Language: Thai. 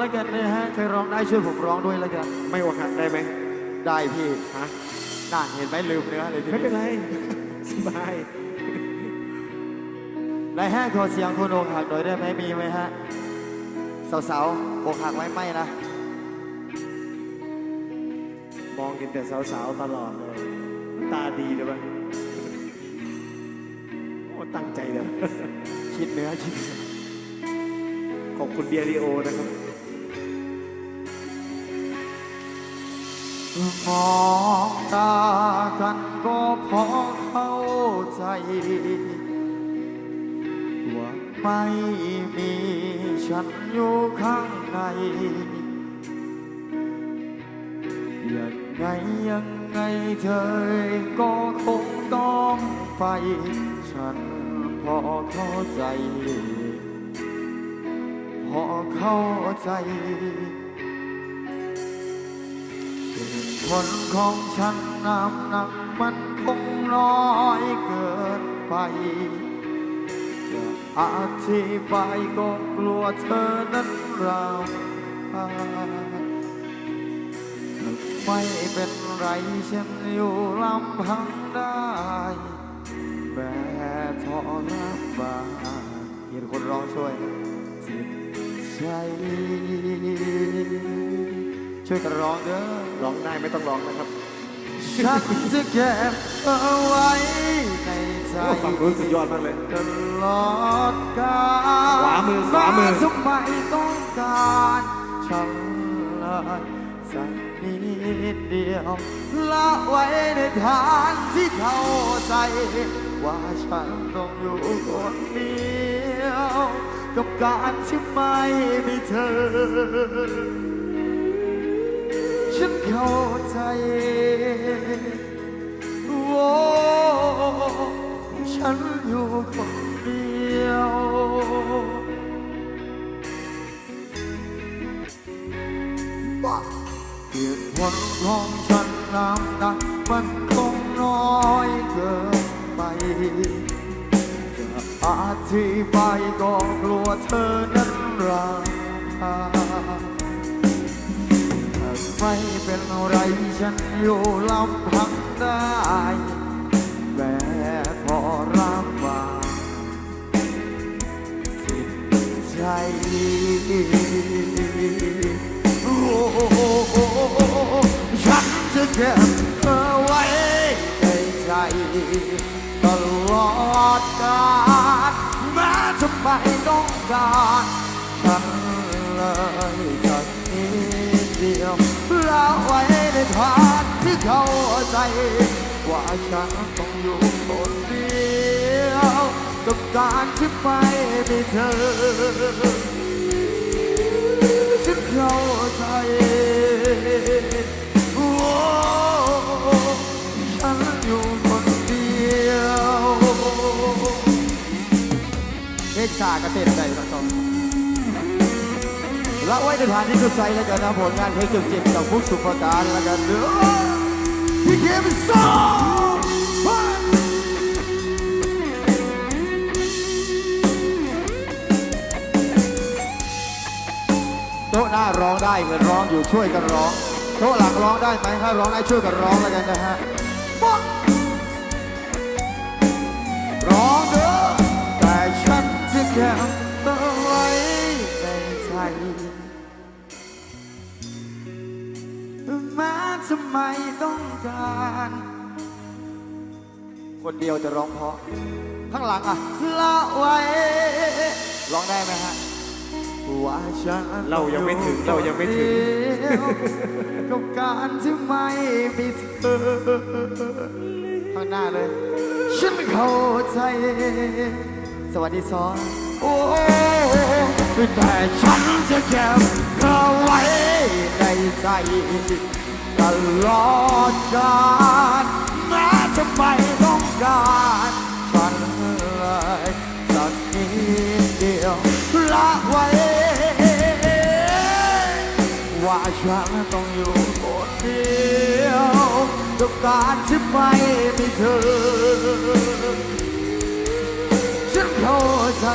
แล้วกันนะฮะ ใครร้องได้ช่วยผมร้องด้วยแล้วกัน ไม่อหักได้ไหมได้พี่ฮะน่าเห็นไหมลืมเนื้อเลยทีไม่เป็นไร สบายในห้งขอเสียงคนอกหักหน่อยได้ไหมมีไหมฮะ สาวๆอกหักไหมไม่นะ มองเห็นแต่สาวๆตลอดเลย ตาดีเลยปะโอ้ตั้งใจเลย คิดเนื้อคิดขอบคุณเบียริโอนะครับ มองตากันก็พอเข้าใจ ว่าไม่มีฉันอยู่ข้างใน ยังไงยังไงเธอก็คงต้องไป ฉันพอเข้าใจ พอเข้าใจ ผลของฉันน้ำหนักมันคงน้อยเกินไปจะอธิบายก็กลัวเธอนั้นรำคาญไม่เป็นไรฉันอยู่ลำพังได้แบบทรมานเห็นคนร้องช่วยจิตใจ ช่วยกันร้องเด้อร้องได้ไม่ต้องร้องนะครับฉันจะเก็บเอาไว้ในใจโอ้ฝั่งนู้นสุดยอดมากเลยตลอดกาลขวามือขวามือทำไมต้องการฉันเลยสักนิดเดียวละไว้ในทางที่เข้าใจ ว่าฉันต้องอยู่คนเดียว กับการที่ไม่มีเธอ ฉันเข้าใจโอ้ฉันอยู่คนเดียวเหตุผลของฉันน้ำหนักมันคงน้อยเกินไปจะอธิบายก็กลัวเธอนั้นรำคา ไม่เป็นไรฉันอยู่ลำพังได้แบบพอรับว่าจิตใจโอ้ฉันจะเก็บเธอไว้ในใจตลอดกาลแม้จะไม่ต้องการฉันเลยสักนิด เดียวละไว้ในทางที่เขาใจ ว่าฉันต้องอยู่คนเดียวกับการที่ไม่มีเธอฉันเข้าใจโอ้ฉันอยู่คนเดียวเอกชากระเต้นใจทั้งสอง ละไว้ในฐานที่สุดใจแล้วกันนะผลงานเพลงจุกจิกจากพุกสุภการแล้วกันเด้อพี่เคมสองโต๊ะหน้าร้องได้เงินร้องอยู่ช่วยกันร้อง โต๊ะหลังร้องได้ไหมถ้าร้องได้ช่วยกันร้องแล้วกันนะฮะ ม้จะไม่ต้องการ คนเดียวจะร้องเพราะ ข้างหลังอะละไว้ ร้องได้ไหมฮะว่าฉันเรายังไม่ถึงเรายังไม่ถึงเดียวกับการที่ไม่มีเธอข้างหน้าเลย ฉันเข้าใจ สวัสดีซอนโอ้แต่ฉันจะเก็บเธอไว้ในใจ ตลอดกาลแม้จะไม่ต้องการฉันเลยสักนิดเดียวละไว้ ว่าฉันต้องอยู่คนเดียวกับการที่ไม่มีเธอ ฉันเข้าใจ